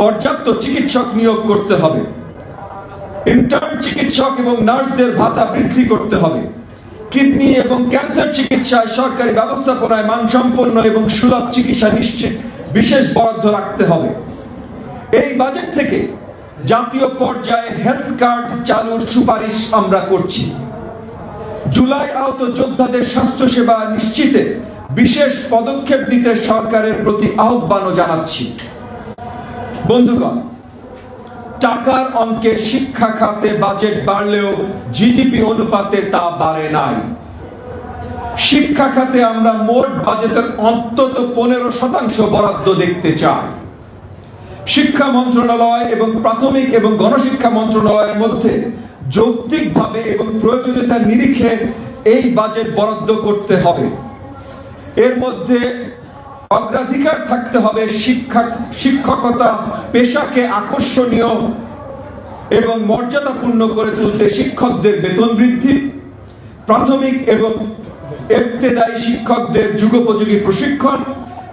পর্যাপ্ত চিকিৎসক নিয়োগ করতে হবে। ইন্টার্ন চিকিৎসক এবং নার্সদের ভাতা বৃদ্ধি করতে হবে। কিডনি এবং ক্যান্সার চিকিৎসায় সরকারি ব্যবস্থাপনায় মানসম্পন্ন এবং সুলভ চিকিৎসা নিশ্চিত, বিশেষ বরাদ্দ রাখতে হবে। এই বাজেট থেকে জাতীয় পর্যায়ে হেলথ কার্ড চালুর সুপারিশ আমরা করছি। জুলাই আহত যোদ্ধাদের স্বাস্থ্যসেবা নিশ্চিতে বিশেষ পদক্ষেপ নিতে সরকারের প্রতি আহ্বানও জানাচ্ছি। বন্ধুগণ, টাকার অঙ্কে শিক্ষা খাতে বাজেট বাড়লেও জিডিপি অনুপাতে তা বাড়ে নাই। শিক্ষা খাতে আমরা মোট বাজেটের অন্তত পনেরো শতাংশ বরাদ্দ দেখতে চাই। শিক্ষা মন্ত্রণালয় এবং প্রাথমিক এবং গণশিক্ষা মন্ত্রণালয়ের মধ্যে যৌক্তিকভাবে এবং প্রয়োজনীয়তার নিরিখে এই বাজেট বরাদ্দ করতে হবে। এর মধ্যে অগ্রাধিকার থাকতে হবে, শিক্ষা, শিক্ষকতা, পেশাকে আকর্ষণীয় এবং মর্যাদাপূর্ণ করে তুলতে শিক্ষকদের বেতন বৃদ্ধি, প্রাথমিক এবং এবতেদায়ী শিক্ষকদের যুগোপযোগী প্রশিক্ষণ,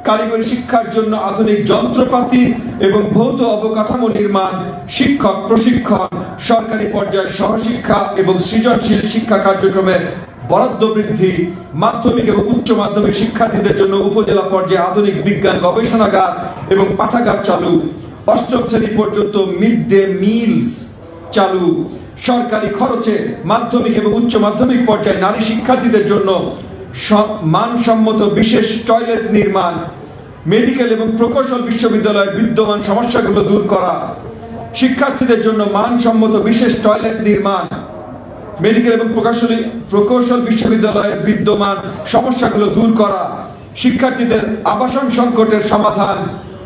কারিগরি শিক্ষার জন্য আধুনিক যন্ত্রপাতি এবং ভৌত অবকাঠামো নির্মাণ, শিক্ষক প্রশিক্ষণ, সরকারি পর্যায়ে সহশিক্ষা এবং সৃজনশীল শিক্ষা কার্যক্রমে বরাদ্দ বৃদ্ধি, মাধ্যমিক এবং উচ্চ মাধ্যমিক শিক্ষার্থীদের জন্য উপজেলা পর্যায়ে আধুনিক বিজ্ঞান গবেষণাগার এবং পাঠাগার চালু। অষ্টম শ্রেণি পর্যন্ত মিড ডে মিলস চালু। সরকারি খরচে মাধ্যমিক এবং উচ্চ মাধ্যমিক পর্যায়ে নারী শিক্ষার্থীদের জন্য মানসম্মত বিশেষ টয়লেট নির্মাণ, মেডিকেল এবং প্রকৌশল বিশ্ববিদ্যালয়ের বিদ্যমান সমস্যাগুলো দূর করা, শিক্ষার্থীদের জন্য মানসম্মত বিশেষ টয়লেট নির্মাণ মেডিকেল এবং প্রকৌশলী প্রকৌশল বিশ্ববিদ্যালয়ের বিদ্যমান সমস্যাগুলো দূর করা, শিক্ষার্থীদের আবাসন সংকটের সমাধান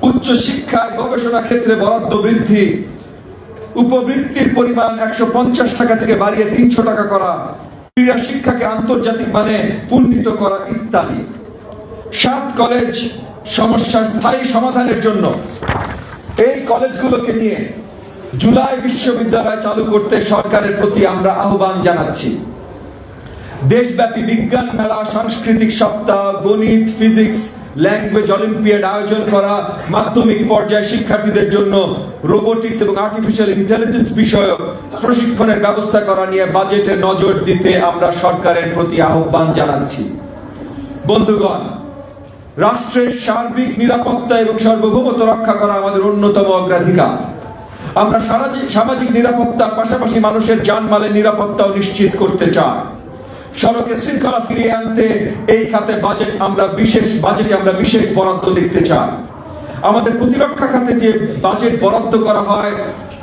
উচ্চ শিক্ষা গবেষণা ক্ষেত্রে বরাদ্দ বৃদ্ধি, উপবৃত্তির পরিমাণ একশো পঞ্চাশ টাকা থেকে বাড়িয়ে তিনশো টাকা করা, ক্রীড়া শিক্ষাকে আন্তর্জাতিক মানে উন্নীত করা ইত্যাদি। সাত কলেজ সমস্যার স্থায়ী সমাধানের জন্য এই কলেজগুলোকে নিয়ে জুলাই বিশ্ববিদ্যালয় চালু করতে সরকারের প্রতি আমরা আহ্বান জানাচ্ছি। দেশব্যাপী বিজ্ঞান মেলা, সাংস্কৃতিক সপ্তাহ, গণিত, ফিজিক্স, ল্যাঙ্গুয়েজ, অলিম্পিয়াড আয়োজন করা, মাধ্যমিক পর্যায়ে শিক্ষার্থীদের জন্য রোবোটিক্স এবং আর্টিফিশিয়াল ইন্টেলিজেন্স বিষয়ক প্রশিক্ষণের ব্যবস্থা করা নিয়ে বাজেটে নজর দিতে আমরা সরকারের প্রতি আহ্বান জানাচ্ছি। বন্ধুগণ, রাষ্ট্রের সার্বিক নিরাপত্তা এবং সার্বভৌমত্ব রক্ষা করা আমাদের অন্যতম অগ্রাধিকার। আমরা সামাজিক নিরাপত্তার পাশাপাশি মানুষের জানমালের নিরাপত্তাও নিশ্চিত করতে চাই। সড়কে শৃঙ্খলা ফিরিয়ে আনতে এই খাতে বাজেট আমরা বিশেষ বাজেটে আমরা বিশেষ বরাদ্দ দেখতে চাই। আমাদের প্রতিরক্ষা খাতে যে বাজেট বরাদ্দ করা হয়,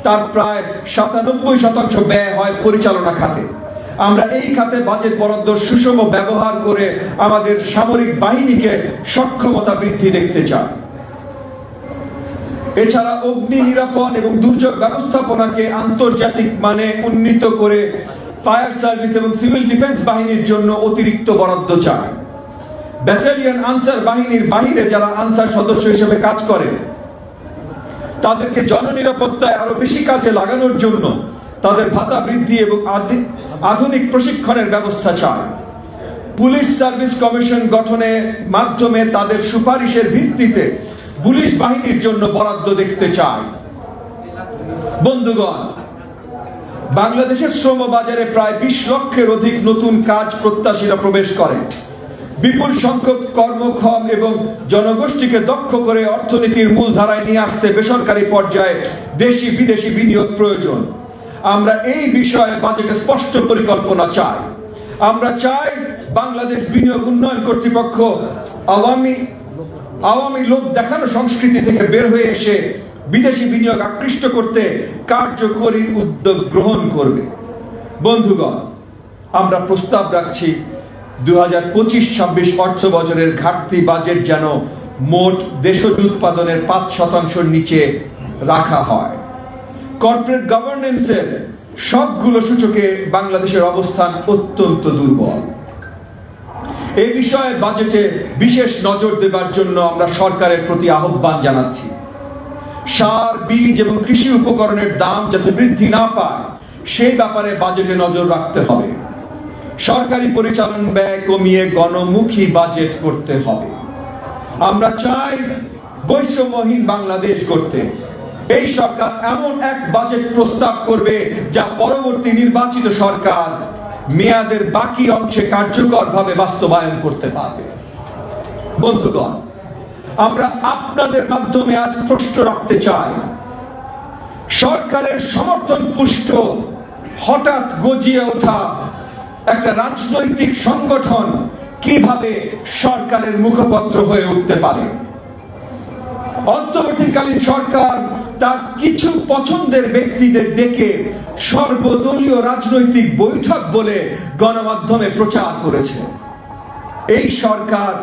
তার প্রায় সাতানব্বই শতাংশ ব্যয় হয় পরিচালনা খাতে। আমরা এই খাতে বাজেট বরাদ্দ সুষম ব্যবহার করে আমাদের সামরিক বাহিনীকে সক্ষমতা বৃদ্ধি দেখতে চাই। এছাড়া অগ্নি নিরাপণ এবং দুর্যোগ ব্যবস্থাপনাকে আন্তর্জাতিক মানে উন্নীত করে ফায়ার সার্ভিস এবং সিভিল ডিফেন্স বাহিনীর জন্য অতিরিক্ত বরাদ্দ চায়। ব্যাটালিয়ন আনসার বাহিনীর বাহিরে যারা আনসার সদস্য হিসেবে কাজ করে, তাদেরকে জননিরাপত্তায় আরও বেশি কাজে লাগানোর জন্য তাদের ভাতা বৃদ্ধি এবং আধি- আধুনিক প্রশিক্ষণের ব্যবস্থা চায়। পুলিশ সার্ভিস কমিশন গঠনের মাধ্যমে তাদের সুপারিশের ভিত্তিতে পুলিশ বাহিনীর জন্য বরাদ্দ দেখতে চায় বন্ধুগণ, বাংলাদেশের শ্রম বাজারে প্রায় বিশ লক্ষের অধিক নতুন কাজ প্রত্যাশীরা প্রবেশ করে। বিপুল সংখ্যক কর্মক্ষম এবং জনগোষ্ঠীকে দক্ষ করে অর্থনীতির মূলধারায় নিয়ে আসতে বেসরকারি পর্যায়ে দেশি বিদেশি বিনিয়োগ প্রয়োজন। আমরা এই বিষয়ে বাজেটে স্পষ্ট পরিকল্পনা চাই। আমরা চাই বাংলাদেশ বিনিয়োগ উন্নয়ন কর্তৃপক্ষ আওয়ামী আওয়ামী লোক দেখানো সংস্কৃতি থেকে বের হয়ে এসে বিদেশি বিনিয়োগ আকৃষ্ট করতে কার্যকরী উদ্যোগ গ্রহণ করবে। বন্ধুগণ, আমরা প্রস্তাব রাখছি দু হাজার পঁচিশ ছাব্বিশ অর্থ বছরের ঘাটতি বাজেট যেন মোট দেশজ উৎপাদনের পাঁচ শতাংশের নিচে রাখা হয়। কর্পোরেট গভর্নেন্সের সবগুলো সূচকে বাংলাদেশের অবস্থান অত্যন্ত দুর্বল। এই বিষয়ে বাজেটে বিশেষ নজর দেবার জন্য আমরা সরকারের প্রতি আহ্বান জানাচ্ছি। সার, বীজ এবং কৃষি উপকরণের দাম যাতে বৃদ্ধি না পায়, সেই ব্যাপারে বাজেটে নজর রাখতে হবে। সরকারি পরিচালন ব্যয় কমিয়ে গণমুখী বাজেট করতে হবে। আমরা চাই বৈষম্যহীন বাংলাদেশ করতে এই সরকার এমন এক বাজেট প্রস্তাব করবে যা পরবর্তী নির্বাচিত সরকার মেয়াদের বাকি অংশে কার্যকরভাবে বাস্তবায়ন করতে পারবে। বন্ধুগণ, আমরা আপনাদের মাধ্যমে আজ প্রশ্ন রাখতে চাই। সরকারের সমর্থন পুষ্ট, হঠাৎ গজিয়ে ওঠা একটা রাজনৈতিক সংগঠন কীভাবে সরকারের মুখপত্র হয়ে উঠতে পারে? অন্তর্বর্তীকালীন সরকার তার কিছু পছন্দের ব্যক্তিদের ডেকে সর্বদলীয় রাজনৈতিক বৈঠক বলে গণমাধ্যমে প্রচার করেছে। এই সরকার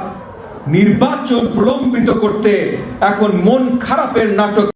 নির্বাচন প্রলম্বিত করতে এখন মন খারাপের নাটক